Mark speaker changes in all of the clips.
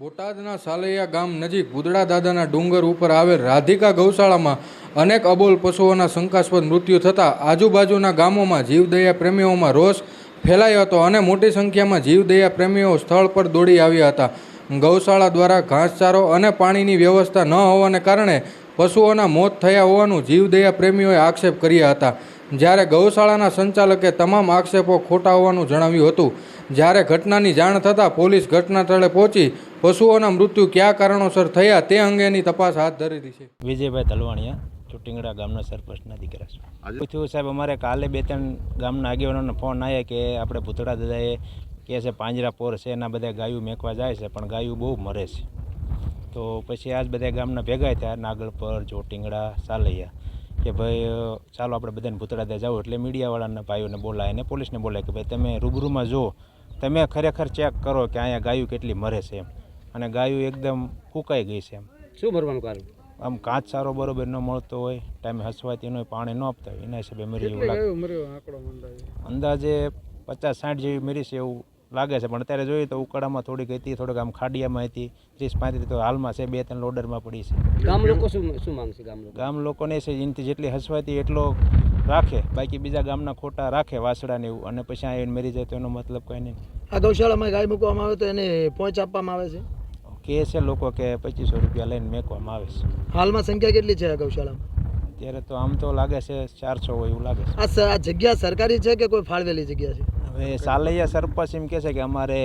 Speaker 1: બોટાદના સાલૈયા ગામ નજીક ભૂદડા દાદાના ડુંગર ઉપર આવેલ રાધિકા ગૌશાળામાં અનેક અબોલ પશુઓના શંકાસ્પદ મૃત્યુ થતાં આજુબાજુના ગામોમાં જીવદયા પ્રેમીઓમાં રોષ ફેલાયો હતો અને મોટી સંખ્યામાં જીવદયા પ્રેમીઓ સ્થળ પર દોડી આવ્યા હતા. ગૌશાળા દ્વારા ઘાસચારો અને પાણીની વ્યવસ્થા ન હોવાને કારણે પશુઓના મોત થયા હોવાનું જીવદયા પ્રેમીઓએ આક્ષેપ કર્યા હતા. જ્યારે ગૌશાળાના સંચાલકે તમામ આક્ષેપો ખોટા હોવાનું જણાવ્યું હતું જ્યારે ઘટનાની જાણ થતાં પોલીસ ઘટના સ્થળે પહોંચી પશુઓના મૃત્યુ કયા કારણોસર થયા તે અંગેની તપાસ હાથ ધરી છે.
Speaker 2: વિજયભાઈ તલવાણીયા ચુટીંગડા ગામના સરપંચના દીકરા છે. પૂછ્યું સાહેબ અમારે કાલે બે ત્રણ ગામના આગેવાનોને ફોન આવ્યા કે આપણે ભૂતળા દાદાએ કહે છે પાંજરા પોર છે એના બધા ગાયું મેકવા જાય છે પણ ગાયું બહુ મરે છે. તો પછી આજ બધા ગામના ભેગા થયા નાગલપર પર ચોટિંગડા સાલૈયા. કે ભાઈ ચાલો આપણે બધાને ભૂતળા દે જાઓ એટલે મીડિયાવાળાના ભાઈઓને બોલાય અને પોલીસને બોલાય કે ભાઈ તમે રૂબરૂમાં જુઓ. તમે ખરેખર ચેક કરો કે અહીંયા ગાયું કેટલી મરે છે એમ. અને ગાયું એકદમ ફૂંકાઈ ગઈ છે એમ.
Speaker 3: શું મરવાનું કારણ?
Speaker 2: આમ કાચ સારો બરોબર ન મળતો હોય ટાઈમે હસવાતી હોય પાણી ન આપતા હોય એના હિસાબે મરી એવું લાગે. અંદાજે? પચાસ સાઠ જેવી મરી છે એવું લાગે છે. પણ અત્યારે જોઈએ તો ઉકાળામાં થોડીક હતી થોડીક આમ ખાડિયામાં હતી ત્રીસ પાંત્રીસ તો હાલમાં છે બે ત્રણ લોડરમાં પડી છે.
Speaker 3: ગામ લોકો શું શું માંગશે ગામ લોકો
Speaker 2: ગામ લોકોને છે એનાથી જેટલી હસવાતી એટલો રાખે. બાકી બીજા ગામના ખોટા રાખે વાસડાને એવું. અને પછી આ મરી જાય તો એનો મતલબ કંઈ નહીં.
Speaker 4: આ ગૌશાળામાં ગાય મૂકવામાં આવે તો એને પહોંચ આપવામાં આવે છે?
Speaker 2: કે છે લોકો કે પચીસો રૂપિયા લઈને મેકવામાં આવે છે.
Speaker 4: હાલમાં સંખ્યા કેટલી છે આ ગૌશાળામાં?
Speaker 2: અત્યારે તો આમ તો લાગે છે ચારસો હોય એવું લાગે છે.
Speaker 4: આ સ- આ જગ્યા સરકારી છે કે કોઈ ફાળવેલી જગ્યા છે?
Speaker 2: હવે સાલૈયા સરપંચ એમ કહે છે કે અમારે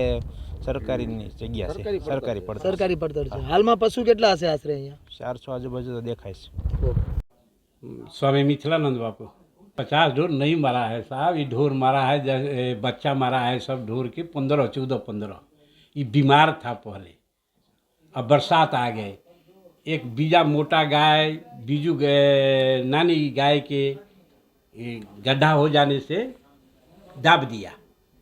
Speaker 2: સરકારીની જગ્યા છે સરકારી પડતર
Speaker 4: સરકારી પડતર છે હાલમાં પશુ કેટલા હશે આશરે અહીંયા
Speaker 2: ચારસો આજુબાજુ તો દેખાય છે
Speaker 5: स्वामी मिथिलानंद बापू पचास ढोर नहीं मारा है साहब ये ढोर मारा है जैसे ए, बच्चा मारा है सब ढोर के पंद्रह चौदह पंद्रह ये बीमार था पहले अब बरसात आ गए एक बीजा मोटा गाय बीजू ग- नानी गाय के ये गड्ढा हो जाने से दाब दिया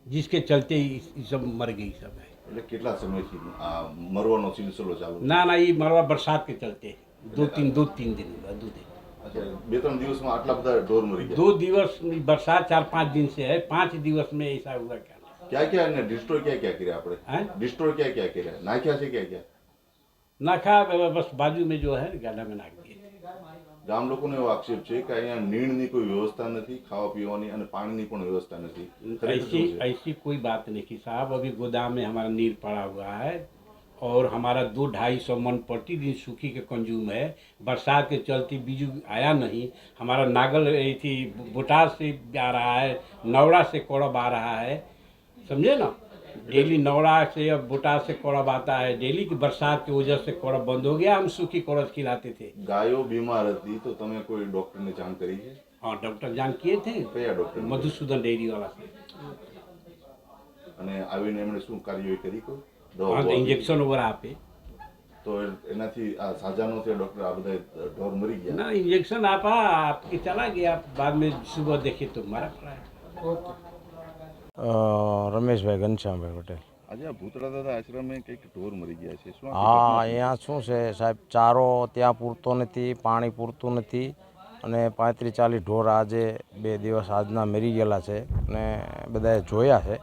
Speaker 5: जिसके चलते ये ये सब मर गई सब है
Speaker 6: એટલે કેટલા સમયથી આ મરવાનો સિલસિલો ચાલુ છે?
Speaker 5: ना ना ये मरवा बरसात के चलते दो तीन दो तीन दिन हुआ दो दिन
Speaker 6: અચ્છા બે ત્રણ દિવસમાં આટલા બધા ઢોર મરી ગયા
Speaker 5: दो दिवस बरसात चार पाँच दिन से है पाँच दिवस में ऐसा हुआ क्या
Speaker 6: ક્યાં ક્યાં એને ડિસ્ટ્રોય ક્યાં ક્યાં કર્યા આપણે
Speaker 5: हैं
Speaker 6: ડિસ્ટ્રોય ક્યાં ક્યાં કર્યા નાખ્યા છે ક્યાં ક્યાં
Speaker 5: नाखा बस बाजू में जो है गाढ़ा में नाख दिए
Speaker 6: ગામ લોકોનો એવો આક્ષેપ છે કે અહીંયા નીણની કોઈ વ્યવસ્થા નથી ખાવા પીવાની અને પાણીની પણ વ્યવસ્થા નથી ખરેખર
Speaker 5: ऐसी
Speaker 6: શું છે?
Speaker 5: ऐसी कोई बात नहीं की साहब अभी गोदाम में हमारा नीर पड़ा हुआ है और हमारा दो ढाई सौ मन प्रतिदिन सूखी के कंज्यूम है बरसात के चलते बीजू आया नहीं हमारा नागल ये थी बुटार से आ रहा है नवड़ा से कोड़ब आ रहा है समझे ना डेली नवड़ा से अब बुटार से कोड़ब आता है डेली की बरसात की वजह से कोड़ब बंद हो गया हम सूखी कोड़ब खिलाते थे
Speaker 6: ગાયો બીમાર હતી તો તમે કોઈ ડોક્ટરને જાણ કરી છે
Speaker 5: हाँ डॉक्टर जान किए थे
Speaker 6: કયા ડોક્ટર
Speaker 5: मधुसूदन डेयरी वाला से
Speaker 6: અને આવીને એમણે શું કાર્યવાહી કરી કોઈ દવા
Speaker 5: हाँ तो
Speaker 6: બવા
Speaker 5: इंजेक्शन वगैरह आपे
Speaker 6: તો એનાથી આ સાજા નો થયો ડોક્ટર આ બધા ઢોર મરી ગયા
Speaker 5: ना इंजेक्शन आपा आपके चला गया बाद में सुबह देखे तो मारा पड़ा है
Speaker 7: રમેશભાઈ ઘનશ્યામભાઈ પટેલ.
Speaker 6: આજે આ ભૂતળા દાદા આશ્રમે કંઈક ઢોર મરી ગયા છે. શું
Speaker 7: હા અહીંયા શું છે સાહેબ? ચારો ત્યાં પૂરતો નથી પાણી પૂરતું નથી અને પાંત્રીસ ચાલીસ ઢોર આજે બે દિવસ આજના મરી ગયેલા છે અને બધાએ જોયા છે.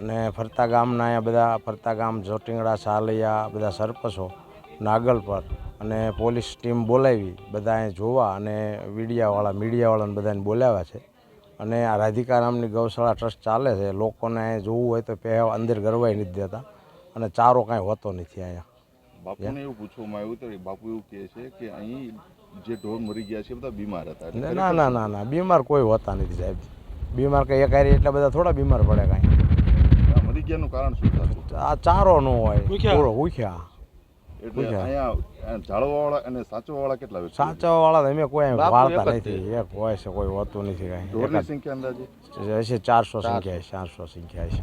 Speaker 7: અને ફરતા ગામના અહીંયા બધા ફરતા ગામ જોટિંગડા સાલૈયા બધા સરપંચો નાગલ પર અને પોલીસ ટીમ બોલાવી બધા અહીંયા જોવા અને મીડિયાવાળા મીડિયાવાળાને બધાને બોલાવ્યા છે. અને આ રાધિકા નામની ગૌશાળા ટ્રસ્ટ ચાલે છે. લોકોને અહીંયા જોવું હોય તો પહેવા અંદર ગરવાઈ નથી દેતા. અને ચારો કાંઈ હોતો નથી અહીંયા.
Speaker 6: બાપુને એવું પૂછવામાં આવ્યું તો બાપુ એવું કહે છે કે અહીં જે ઢોર મરી ગયા છે એ બધા બીમાર હતા.
Speaker 7: ને ના ના ના ના બીમાર કોઈ હોતા નથી સાહેબ. બીમાર કંઈ એક હારી એટલા બધા થોડા બીમાર પડે કાંઈ.
Speaker 6: આ મરી ગયાનું કારણ શું થતું
Speaker 7: આ ચારો ન હોય. પૂરો ભૂખ્યા
Speaker 6: એટલે અહીંયા જાળવાવાળા અને સાચવાવાળા કેટલા વ્યક્તિ
Speaker 7: સાચવાવાળા અમે કોઈ વાળતા નથી. એક હોય છે કોઈ હોતું નથી
Speaker 6: ઢોરની સંખ્યા અંદાજે?
Speaker 7: હશે ચારસો સંખ્યા ચારસો સંખ્યા છે